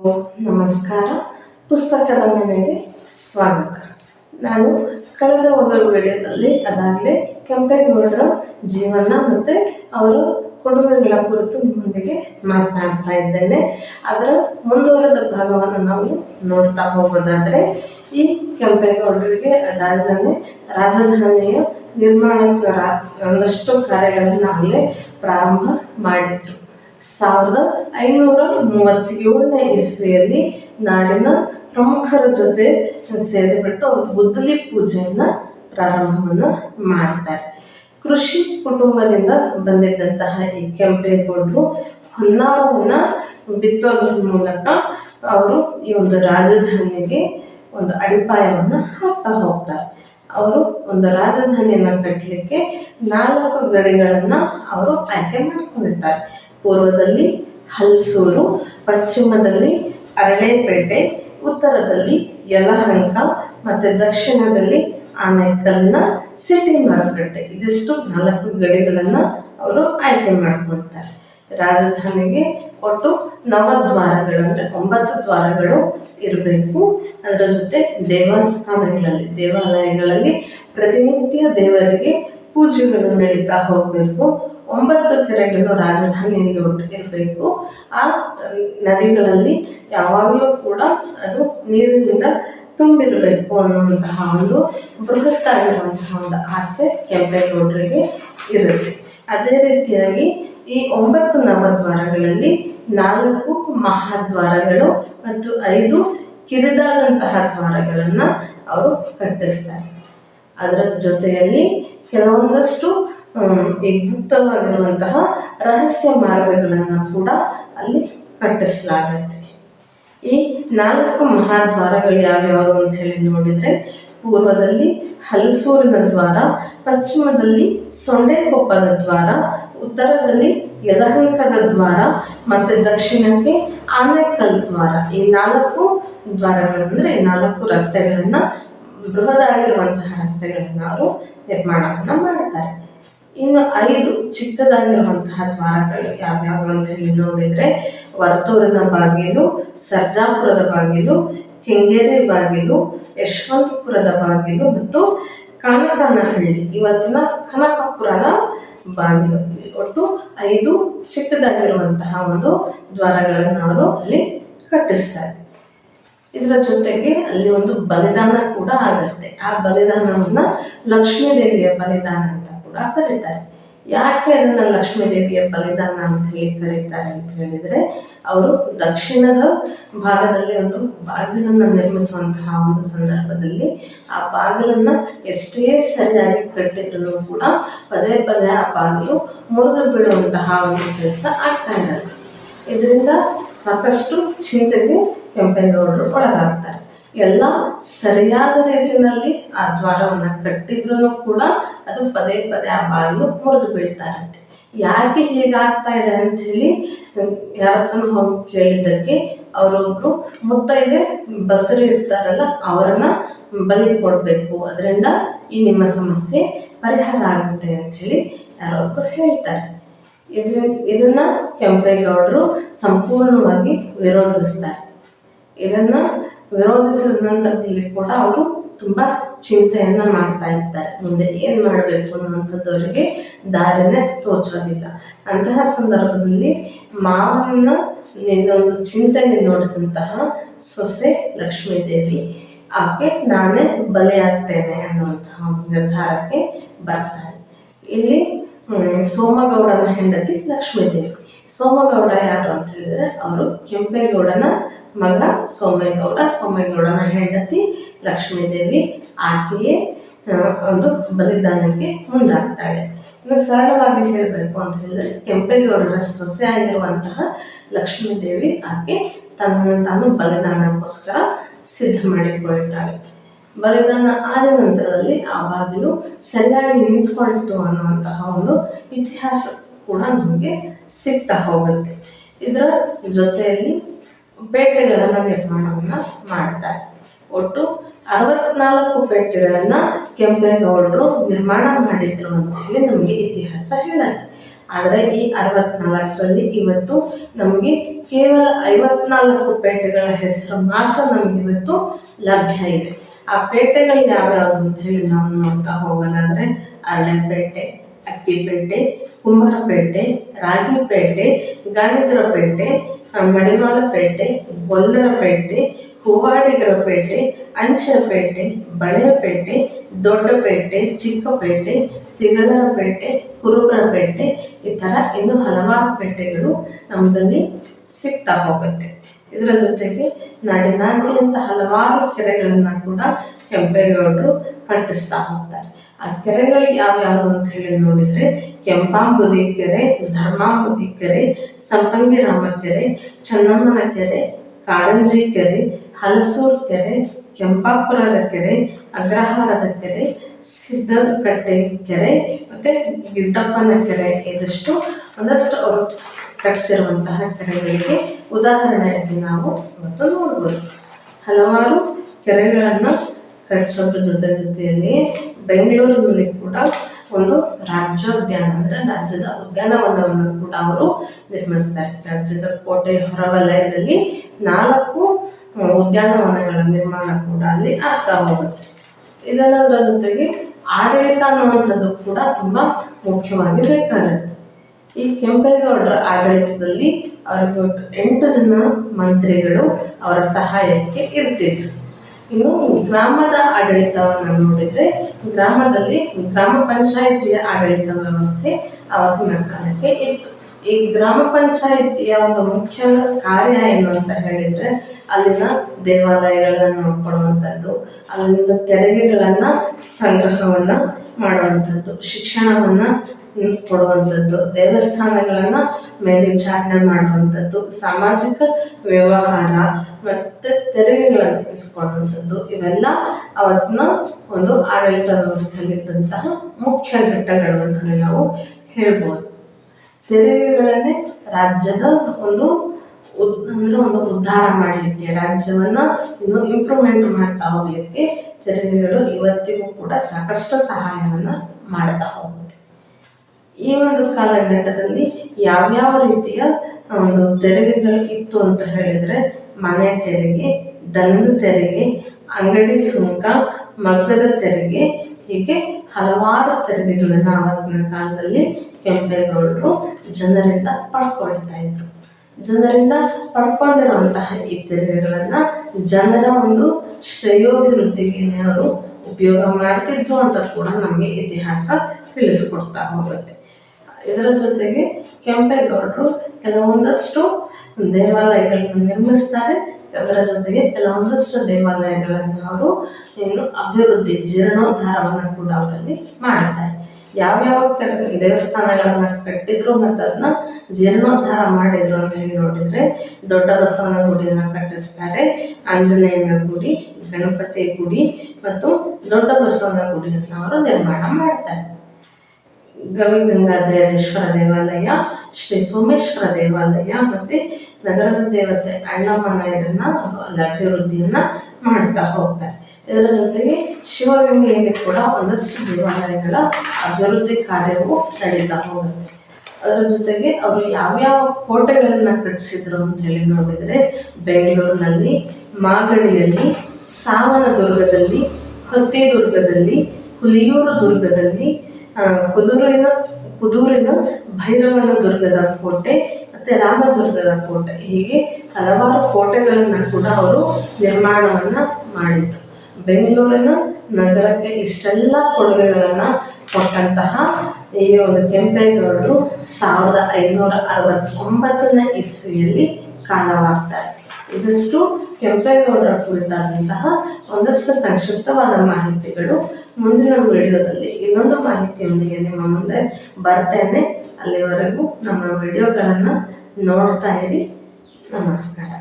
ನಮಸ್ಕಾರ. ಪುಸ್ತಕದ ಮನೆಗೆ ಸ್ವಾಗತ. ನಾನು ಕಳೆದ ಒಂದು ವಿಡಿಯೋದಲ್ಲಿ ಅದಾಗಲೇ ಕೆಂಪೇಗೌಡರ ಜೀವನ ಮತ್ತು ಅವರ ಕೊಡುಗೆಗಳ ಕುರಿತು ನಿಮ್ಮೊಂದಿಗೆ ಮಾತನಾಡ್ತಾ ಇದ್ದೇನೆ. ಅದರ ಮುಂದುವರೆದ ಭಾಗವನ್ನು ನಾವು ನೋಡ್ತಾ ಹೋಗೋದಾದರೆ, ಈ ಕೆಂಪೇಗೌಡರಿಗೆ ಅದಾದಮೇಲೆ ರಾಜಧಾನಿಯ ನಿರ್ಮಾಣ ಒಂದಷ್ಟು ಕಾರ್ಯಗಳನ್ನು ಆಗಲೇ ಪ್ರಾರಂಭ ಮಾಡಿದರು. ಸಾವಿರದ ಐನೂರ ಮೂವತ್ತೇಳನೇ ಇಸ್ವಿಯಲ್ಲಿ ನಾಡಿನ ಪ್ರಮುಖರ ಜೊತೆ ಸೇರಿಬಿಟ್ಟು ಅವರು ಗುದ್ದಲಿ ಪೂಜೆಯನ್ನು ಪ್ರಾರಂಭವನ್ನು ಮಾಡ್ತಾರೆ. ಕೃಷಿ ಕುಟುಂಬದಿಂದ ಬಂದಿದ್ದಂತಹ ಈ ಕೆಂಪೇಗೌಡರು ಹೊನ್ನಾರವನ್ನು ಬಿತ್ತೋದ್ರ ಮೂಲಕ ಅವರು ಈ ಒಂದು ರಾಜಧಾನಿಗೆ ಒಂದು ಅಡಿಪಾಯವನ್ನು ಹಾಕ್ತಾ ಹೋಗ್ತಾರೆ. ಅವರು ಒಂದು ರಾಜಧಾನಿಯನ್ನು ಕಟ್ಟಲಿಕ್ಕೆ ನಾಲ್ಕು ಗಡಿಗಳನ್ನು ಅವರು ಆಯ್ಕೆ ಮಾಡ್ಕೊಂಡಿರ್ತಾರೆ. ಪೂರ್ವದಲ್ಲಿ ಹಲಸೂರು, ಪಶ್ಚಿಮದಲ್ಲಿ ಅರಳೇಪೇಟೆ, ಉತ್ತರದಲ್ಲಿ ಯಲಹಂಕ ಮತ್ತು ದಕ್ಷಿಣದಲ್ಲಿ ಆನೇಕಲ್ನ ಸಿಟಿ ಮಾರುಕಟ್ಟೆ. ಇದಿಷ್ಟು ನಾಲ್ಕು ಗಡಿಗಳನ್ನು ಅವರು ಆಯ್ಕೆ ಮಾಡ್ಕೊಳ್ತಾರೆ ರಾಜಧಾನಿಗೆ ಒಟ್ಟು ನವದ್ವಾರಗಳು ಅಂದರೆ ಒಂಬತ್ತು ದ್ವಾರಗಳು ಇರಬೇಕು. ಅದರ ಜೊತೆ ದೇವಸ್ಥಾನಗಳಲ್ಲಿ, ದೇವಾಲಯಗಳಲ್ಲಿ ಪ್ರತಿನಿತ್ಯ ದೇವರಿಗೆ ಪೂಜೆಗಳು ನಡೀತಾ ಹೋಗಬೇಕು. ಒಂಬತ್ತು ಕೆರೆಗಳು ರಾಜಧಾನಿಯಲ್ಲಿ ಇರಬೇಕು ಆ ನದಿಗಳಲ್ಲಿ ಯಾವಾಗಲೂ ಕೂಡ ಅದು ನೀರಿನಿಂದ ತುಂಬಿರಬೇಕು ಅನ್ನುವಂತಹ ಒಂದು ಬೃಹತ್ತಾಗಿರುವಂತಹ ಒಂದು ಆಸೆ ಕೆಂಪೇಗೌಡರಿಗೆ ಇರುತ್ತೆ. ಅದೇ ರೀತಿಯಾಗಿ ಈ ಒಂಬತ್ತು ನವದ್ವಾರಗಳಲ್ಲಿ ನಾಲ್ಕು ಮಹಾದ್ವಾರಗಳು ಮತ್ತು ಐದು ಕಿರಿದಾದಂತಹ ದ್ವಾರಗಳನ್ನು ಅವರು ಕಟ್ಟಿಸ್ತಾರೆ. ಅದರ ಜೊತೆಯಲ್ಲಿ ಕೆಲವೊಂದಷ್ಟು ಗುಪ್ತವಾಗಿರುವಂತಹ ರಹಸ್ಯ ಮಾರ್ಗಗಳನ್ನು ಕೂಡ ಅಲ್ಲಿ ಕಟ್ಟಿಸಲಾಗುತ್ತೆ. ಈ ನಾಲ್ಕು ಮಹಾದ್ವಾರಗಳು ಯಾವ್ಯಾವುದು ಅಂತ ಹೇಳಿ ನೋಡಿದರೆ, ಪೂರ್ವದಲ್ಲಿ ಹಲಸೂರಿನ ದ್ವಾರ, ಪಶ್ಚಿಮದಲ್ಲಿ ಸೊಂಡೆಕೊಪ್ಪದ ದ್ವಾರ, ಉತ್ತರದಲ್ಲಿ ಯಲಹಂಕದ ದ್ವಾರ ಮತ್ತು ದಕ್ಷಿಣಕ್ಕೆ ಆನೆಕಲ್ ದ್ವಾರ. ಈ ನಾಲ್ಕು ದ್ವಾರಗಳಂದರೆ ಈ ನಾಲ್ಕು ರಸ್ತೆಗಳನ್ನು ಬೃಹದಾಗಿರುವಂತಹ ರಸ್ತೆಗಳನ್ನು ಅವರು ನಿರ್ಮಾಣವನ್ನು ಮಾಡ್ತಾರೆ. ಇನ್ನು ಐದು ಚಿಕ್ಕದಾಗಿರುವಂತಹ ದ್ವಾರಗಳು ಯಾವ್ಯಾವು ಅಂತ ಹೇಳಿ ನೋಡಿದರೆ ವರ್ತೂರಿನ ಬಾಗಿಲು, ಸರ್ಜಾಪುರದ ಬಾಗಿಲು, ಕೆಂಗೇರಿ ಬಾಗಿಲು, ಯಶವಂತಪುರದ ಬಾಗಿಲು ಮತ್ತು ಕನಕನಹಳ್ಳಿ ಇವತ್ತಿನ ಕನಕಪುರದ ಬಾಗಿಲು. ಒಟ್ಟು ಐದು ಚಿಕ್ಕದಾಗಿರುವಂತಹ ಒಂದು ದ್ವಾರಗಳನ್ನು ಅವರು ಅಲ್ಲಿ ಕಟ್ಟಿಸ್ತಾರೆ. ಇದರ ಜೊತೆಗೆ ಅಲ್ಲಿ ಒಂದು ಬಲಿದಾನ ಕೂಡ ಆಗುತ್ತೆ. ಆ ಬಲಿದಾನವನ್ನು ಲಕ್ಷ್ಮೀ ದೇವಿಯ ಬಲಿದಾನ ಕೂಡ ಕರೀತಾರೆ. ಯಾಕೆ ಅದನ್ನು ಲಕ್ಷ್ಮೀ ದೇವಿಯ ಬಲಿದಾನ ಅಂತ ಹೇಳಿ ಕರೀತಾರೆ ಅಂತ ಹೇಳಿದ್ರೆ, ಅವರು ದಕ್ಷಿಣದ ಭಾಗದಲ್ಲಿ ಒಂದು ಬಾಗಿಲನ್ನು ನಿರ್ಮಿಸುವಂತಹ ಒಂದು ಸಂದರ್ಭದಲ್ಲಿ ಆ ಬಾಗಿಲನ್ನು ಎಷ್ಟೇ ಸರಿಯಾಗಿ ಕಟ್ಟಿದ್ರು ಕೂಡ ಪದೇ ಪದೇ ಆ ಬಾಗಿಲು ಮುರಿದು ಬೀಳುವಂತಹ ಒಂದು ಕೆಲಸ ಆಗ್ತಾ ಇರಲ್ಲ ಇದರಿಂದ ಸಾಕಷ್ಟು ಚಿಂತೆಗೆ ಕೆಂಪೇಗೌಡರು ಒಳಗಾಗ್ತಾರೆ. ಎಲ್ಲ ಸರಿಯಾದ ರೀತಿಯಲ್ಲಿ ಆ ದ್ವಾರವನ್ನು ಕಟ್ಟಿದ್ರು ಕೂಡ ಅದು ಪದೇ ಪದೇ ಆ ಬಾಗಿಲು ಮುರಿದು ಬೀಳ್ತಾ ಇರುತ್ತೆ. ಯಾಕೆ ಹೀಗಾಗ್ತಾ ಇದೆ ಅಂತ ಹೇಳಿ ಯಾರ ಹತ್ರ ಹೋಗಿ ಕೇಳಿದ್ದಕ್ಕೆ ಅವರೊಬ್ರು ಮುತ್ತೈದೆ, ಬಸರಿ ಇರ್ತಾರಲ್ಲ, ಅವರನ್ನ ಬಲಿ ಕೊಡಬೇಕು. ಅದರಿಂದ ಈ ನಿಮ್ಮ ಸಮಸ್ಯೆ ಪರಿಹಾರ ಆಗುತ್ತೆ ಅಂತ ಹೇಳಿ ಯಾರೊಬ್ರು ಹೇಳ್ತಾರೆ. ಇದು ಇದನ್ನ ಕೆಂಪೇಗೌಡರು ಸಂಪೂರ್ಣವಾಗಿ ವಿರೋಧಿಸ್ತಾರೆ. ಇದನ್ನ ವಿರೋಧಿಸಿದ ನಂತರದಲ್ಲಿ ಕೂಡ ಅವರು ತುಂಬ ಚಿಂತೆಯನ್ನು ಮಾಡ್ತಾ ಇರ್ತಾರೆ ಮುಂದೆ ಏನು ಮಾಡಬೇಕು ಅನ್ನುವಂಥದ್ದವರಿಗೆ ದಾರಿನೇ ತೋಚೋದಿಲ್ಲ. ಅಂತಹ ಸಂದರ್ಭದಲ್ಲಿ ಮಾವನ ನಿನ್ನೊಂದು ಚಿಂತನೆ ನೋಡಿದಂತಹ ಸೊಸೆ ಲಕ್ಷ್ಮೀದೇವಿ, ಆಕೆ ನಾನೇ ಬಲಿಯಾಗ್ತೇನೆ ಅನ್ನುವಂತಹ ನಿರ್ಧಾರಕ್ಕೆ ಬರ್ತಾರೆ. ಇಲ್ಲಿ ಸೋಮಗೌಡನ ಹೆಂಡತಿ ಲಕ್ಷ್ಮೀದೇವಿ. ಸೋಮಗೌಡ ಯಾರು ಅಂತ ಹೇಳಿದ್ರೆ ಅವರು ಕೆಂಪೇಗೌಡನ ಮಗ ಸೋಮೇಗೌಡ ಸೋಮೇಗೌಡನ ಹೆಂಡತಿ ಲಕ್ಷ್ಮೀದೇವಿ. ಆಕೆಯೇ ಒಂದು ಬಲಿದಾನಕ್ಕೆ ಮುಂದಾಗ್ತಾಳೆ. ಇನ್ನು ಸರಳವಾಗಿ ಹೇಳಬೇಕು ಅಂತ ಹೇಳಿದ್ರೆ ಕೆಂಪೇಗೌಡರ ಸೊಸೆ ಆಗಿರುವಂತಹ ಲಕ್ಷ್ಮೀದೇವಿ ಆಕೆ ತನ್ನನ್ನು ತಾನು ಬಲಿದಾನಕ್ಕೋಸ್ಕರ ಸಿದ್ಧ ಮಾಡಿಕೊಳ್ತಾಳೆ. ಬಲಿದಾನ ಆದ ನಂತರದಲ್ಲಿ ಆವಾಗಲೂ ಸರಿಯಾಗಿ ನಿಂತ್ಕೊಳ್ತು ಅನ್ನುವಂತಹ ಒಂದು ಇತಿಹಾಸ ಕೂಡ ನಮಗೆ ಸಿಗ್ತಾ ಹೋಗುತ್ತೆ. ಇದರ ಜೊತೆಯಲ್ಲಿ ಪೇಟೆಗಳನ್ನು ನಿರ್ಮಾಣವನ್ನು ಮಾಡ್ತಾರೆ. ಒಟ್ಟು ಅರವತ್ನಾಲ್ಕು ಪೇಟೆಗಳನ್ನು ಕೆಂಪೇಗೌಡರು ನಿರ್ಮಾಣ ಮಾಡಿದ್ರು ಅಂತ ಹೇಳಿ ನಮಗೆ ಇತಿಹಾಸ ಹೇಳುತ್ತೆ. ಆದರೆ ಈ ಅರವತ್ನಾಲ್ಕರಲ್ಲಿ ಇವತ್ತು ನಮಗೆ ಕೇವಲ ಐವತ್ನಾಲ್ಕು ಪೇಟೆಗಳ ಹೆಸರು ಮಾತ್ರ ನಮಗೆ ಇವತ್ತು ಲಭ್ಯ ಇದೆ. ಆ ಪೇಟೆಗಳು ಯಾವ್ಯಾವುದು ಅಂತ ಹೇಳಿ ನಾವು ನೋಡ್ತಾ ಹೋಗೋದಾದ್ರೆ ಅರಳೆಪೇಟೆ ಅಕ್ಕಿಪೇಟೆ ಕುಂಬಾರಪೇಟೆ ರಾಗಿಪೇಟೆ ಗಾಣಿಗರಪೇಟೆ ಆ, ಮಡಿವಾಳಪೇಟೆ ಗೊಲ್ಲರಪೇಟೆ ಹೂವಾಡಿಗರಪೇಟೆ ಅಂಚರಪೇಟೆ ಬಳೆಯಪೇಟೆ ದೊಡ್ಡಪೇಟೆ ಚಿಕ್ಕಪೇಟೆ ತಿಗಳರಪೇಟೆ ಕುರುಬರಪೇಟೆ ಈ ಥರ ಇನ್ನು ಹಲವಾರು ಪೇಟೆಗಳು ನಮ್ಮದಲ್ಲಿ ಸಿಗ್ತಾ ಹೋಗುತ್ತೆ ಇದರ ಜೊತೆಗೆ ನಾಡಿನಾದ್ಯಂತ ಹಲವಾರು ಕೆರೆಗಳನ್ನು ಕೂಡ ಕೆಂಪೇಗೌಡರು ಕಟ್ಟಿಸ್ತಾ ಹೋಗ್ತಾರೆ ಆ ಕೆರೆಗಳು ಯಾವ್ಯಾವು ಅಂತ ಹೇಳಿ ನೋಡಿದರೆ ಕೆಂಪಾಂಬುದಿ ಕೆರೆ, ಧರ್ಮಾಂಬುದಿ ಕೆರೆ, ಸಂಪಂಗಿರಾಮ ಕೆರೆ, ಚನ್ನಮ್ಮನ ಕೆರೆ, ಕಾರಂಜಿ ಕೆರೆ, ಹಲಸೂರು ಕೆರೆ, ಕೆಂಪಾಪುರದ ಕೆರೆ, ಅಗ್ರಹಾರದ ಕೆರೆ ಸಿದ್ಧಕಟ್ಟೆ ಕೆರೆ ಮತ್ತು ಗಿಡ್ಡಪ್ಪನ ಕೆರೆ ಇದಷ್ಟು ಒಂದಷ್ಟು ಅವರು ಕಟ್ಟಿಸಿರುವಂತಹ ಕೆರೆಗಳಿಗೆ ಉದಾಹರಣೆಯಾಗಿ ನಾವು ಇವತ್ತು ನೋಡ್ಬೋದು. ಹಲವಾರು ಕೆರೆಗಳನ್ನು ಕಟ್ಟಿಸೋದ್ರ ಜೊತೆ ಜೊತೆಯಲ್ಲಿ ಬೆಂಗಳೂರಿನಲ್ಲಿ ಕೂಡ ಒಂದು ರಾಜ್ಯ ಉದ್ಯಾನ, ಅಂದರೆ ರಾಜ್ಯದ ಉದ್ಯಾನವನವನ್ನು ಕೂಡ ಅವರು ನಿರ್ಮಿಸ್ತಾರೆ. ರಾಜ್ಯದ ಕೋಟೆ ಹೊರವಲಯದಲ್ಲಿ ನಾಲ್ಕು ಉದ್ಯಾನವನಗಳ ನಿರ್ಮಾಣ ಕೂಡ ಅಲ್ಲಿ ಆಗ್ತಾ ಹೋಗುತ್ತೆ. ಇದೆಲ್ಲದರ ಜೊತೆಗೆ ಆಡಳಿತ ಅನ್ನುವಂಥದ್ದು ಕೂಡ ತುಂಬ ಮುಖ್ಯವಾಗಿ ಬೇಕಾಗುತ್ತೆ. ಈ ಕೆಂಪೇಗೌಡರ ಆಡಳಿತದಲ್ಲಿ ಅವರಿಗೆ ಎಂಟು ಜನ ಮಂತ್ರಿಗಳು ಅವರ ಸಹಾಯಕ್ಕೆ ಇರ್ತಿದ್ರು. ಇನ್ನು ಗ್ರಾಮದ ಆಡಳಿತವನ್ನು ನೋಡಿದರೆ, ಗ್ರಾಮದಲ್ಲಿ ಗ್ರಾಮ ಪಂಚಾಯಿತಿಯ ಆಡಳಿತ ವ್ಯವಸ್ಥೆ ಅವತ್ತಿನ ಕಾಲಕ್ಕೆ ಇತ್ತು. ಈ ಗ್ರಾಮ ಪಂಚಾಯಿತಿಯ ಒಂದು ಮುಖ್ಯ ಕಾರ್ಯ ಏನು ಅಂತ ಹೇಳಿದರೆ, ಅಲ್ಲಿನ ದೇವಾಲಯಗಳನ್ನ ನೋಡ್ಕೊಳ್ಳುವಂಥದ್ದು, ಅಲ್ಲಿಂದ ತೆರಿಗೆಗಳನ್ನು ಸಂಗ್ರಹವನ್ನು ಮಾಡುವಂಥದ್ದು, ಶಿಕ್ಷಣವನ್ನು ಕೊಡುವಂಥದ್ದು, ದೇವಸ್ಥಾನಗಳನ್ನು ಮೇಲ್ವಿಚಾರಣೆ ಮಾಡುವಂಥದ್ದು, ಸಾಮಾಜಿಕ ವ್ಯವಹಾರ ಮತ್ತು ತೆರಿಗೆಗಳನ್ನು ಇಸ್ಕೊಳ್ಳುವಂಥದ್ದು ಇವೆಲ್ಲ ಅವತ್ತಿನ ಒಂದು ಆಡಳಿತ ವ್ಯವಸ್ಥೆಯಲ್ಲಿದ್ದಂತಹ ಮುಖ್ಯ ಘಟ್ಟಗಳು ಅಂತಲೇ ನಾವು ಹೇಳ್ಬೋದು. ತೆರಿಗೆಗಳನ್ನೇ ರಾಜ್ಯದ ಒಂದು ಅಂದರೆ ಒಂದು ಉದ್ಧಾರ ಮಾಡಲಿಕ್ಕೆ, ರಾಜ್ಯವನ್ನು ಇನ್ನು ಇಂಪ್ರೂವ್ಮೆಂಟ್ ಮಾಡ್ತಾ ಹೋಗಲಿಕ್ಕೆ ತೆರಿಗೆಗಳು ಇವತ್ತಿಗೂ ಕೂಡ ಸಾಕಷ್ಟು ಸಹಾಯವನ್ನು ಮಾಡ್ತಾ ಹೋಗುತ್ತೆ ಈ ಒಂದು ಕಾಲಘಟ್ಟದಲ್ಲಿ ಯಾವ್ಯಾವ ರೀತಿಯ ಒಂದು ತೆರಿಗೆಗಳು ಇತ್ತು ಅಂತ ಹೇಳಿದರೆ, ಮನೆ ತೆರಿಗೆ, ದನದ ತೆರಿಗೆ, ಅಂಗಡಿ ಸುಂಕ, ಮಗ್ಗದ ತೆರಿಗೆ, ಹೀಗೆ ಹಲವಾರು ತೆರಿಗೆಗಳನ್ನು ಆವತ್ತಿನ ಕಾಲದಲ್ಲಿ ಕೆಂಪೇಗೌಡರು ಜನರಿಂದ ಪಡ್ಕೊಳ್ತಾ ಇದ್ರು. ಜನರಿಂದ ಪಡ್ಕೊಂಡಿರುವಂತಹ ಈ ತೆರಿಗೆಗಳನ್ನು ಜನರ ಒಂದು ಶ್ರೇಯೋಭಿವೃದ್ಧಿಗೆ ಅವರು ಉಪಯೋಗ ಮಾಡ್ತಿದ್ರು ಅಂತ ಕೂಡ ನಮಗೆ ಇತಿಹಾಸ ತಿಳಿಸ್ಕೊಡ್ತಾ ಹೋಗುತ್ತೆ. ಇದರ ಜೊತೆಗೆ ಕೆಂಪೇಗೌಡರು ಕೆಲವೊಂದಷ್ಟು ದೇವಾಲಯಗಳನ್ನು ನಿರ್ಮಿಸ್ತಾರೆ. ಅದರ ಜೊತೆಗೆ ಕೆಲವೊಂದಷ್ಟು ದೇವಾಲಯಗಳನ್ನು ಅವರು ಇನ್ನು ಅಭಿವೃದ್ಧಿ ಜೀರ್ಣೋದ್ಧಾರವನ್ನು ಕೂಡ ಅವರಲ್ಲಿ ಮಾಡ್ತಾರೆ. ಯಾವ್ಯಾವ ಕೆಲ ದೇವಸ್ಥಾನಗಳನ್ನು ಕಟ್ಟಿದ್ರು ಮತ್ತು ಅದನ್ನ ಜೀರ್ಣೋದ್ಧಾರ ಮಾಡಿದ್ರು ಅಂತ ಹೇಳಿ ನೋಡಿದರೆ ದೊಡ್ಡ ಬಸವನ ಗುಡಿನ ಕಟ್ಟಿಸ್ತಾರೆ, ಆಂಜನೇಯನ ಗುಡಿ, ಗಣಪತಿ ಗುಡಿ ಮತ್ತು ದೊಡ್ಡ ಬಸವನ ಗುಡಿಯನ್ನು ಅವರು ನಿರ್ಮಾಣ ಮಾಡ್ತಾರೆ. ಗವಿಗಂಗಾಧರೇಶ್ವರ ದೇವಾಲಯ, ಶ್ರೀ ಸೋಮೇಶ್ವರ ದೇವಾಲಯ ಮತ್ತು ನಗರದ ದೇವತೆ ಅಣ್ಣಮ್ಮ ನಾಯರನ್ನ ಅಭಿವೃದ್ಧಿಯನ್ನು ಮಾಡ್ತಾ ಹೋಗ್ತಾರೆ. ಇದರ ಜೊತೆಗೆ ಶಿವಗಂಗೆಯಲ್ಲಿ ಕೂಡ ಒಂದಷ್ಟು ದೇವಾಲಯಗಳ ಅಭಿವೃದ್ಧಿ ಕಾರ್ಯವು ನಡೀತಾ ಹೋಗುತ್ತೆ. ಅದರ ಜೊತೆಗೆ ಅವರು ಯಾವ್ಯಾವ ಕೋಟೆಗಳನ್ನು ಕಟ್ಟಿಸಿದ್ರು ಅಂತ ಹೇಳಿ ನೋಡಿದರೆ ಬೆಂಗಳೂರಿನಲ್ಲಿ, ಮಾಗಡಿಯಲ್ಲಿ, ಸಾವನದುರ್ಗದಲ್ಲಿ, ಹತ್ತಿದುರ್ಗದಲ್ಲಿ, ಹುಲಿಯೂರು ದುರ್ಗದಲ್ಲಿ ಕುದೂರಿನ ಕುದೂರಿನ ಭೈರವನ ದುರ್ಗದ ಕೋಟೆ ಮತ್ತು ರಾಮದುರ್ಗದ ಕೋಟೆ. ಹೀಗೆ ಹಲವಾರು ಕೋಟೆಗಳನ್ನು ಕೂಡ ಅವರು ನಿರ್ಮಾಣವನ್ನು ಮಾಡಿದರು. ಬೆಂಗಳೂರಿನ ನಗರಕ್ಕೆ ಇಷ್ಟೆಲ್ಲ ಕೊಡುಗೆಗಳನ್ನು ಕೊಟ್ಟಂತಹ ಈ ಒಂದು ಕೆಂಪೇಗೌಡರು ಸಾವಿರದ ಐನೂರ ಅರವತ್ತೊಂಬತ್ತನೇ ಇಸ್ವಿಯಲ್ಲಿ ಕಾಲವಾಗ್ತಾರೆ. ಇದಷ್ಟು ಕೆಂಪೇಗೌಡರ ಕುರಿತಾದಂತಹ ಒಂದಷ್ಟು ಸಂಕ್ಷಿಪ್ತವಾದ ಮಾಹಿತಿಗಳು ಮುಂದಿನ ವಿಡಿಯೋದಲ್ಲಿ. ಇನ್ನೊಂದು ಮಾಹಿತಿಯೊಂದಿಗೆ ನಿಮ್ಮ ಮುಂದೆ ಬರ್ತೇನೆ. ಅಲ್ಲಿವರೆಗೂ ನಮ್ಮ ವಿಡಿಯೋಗಳನ್ನು ನೋಡ್ತಾ ಇರಿ. ನಮಸ್ಕಾರ.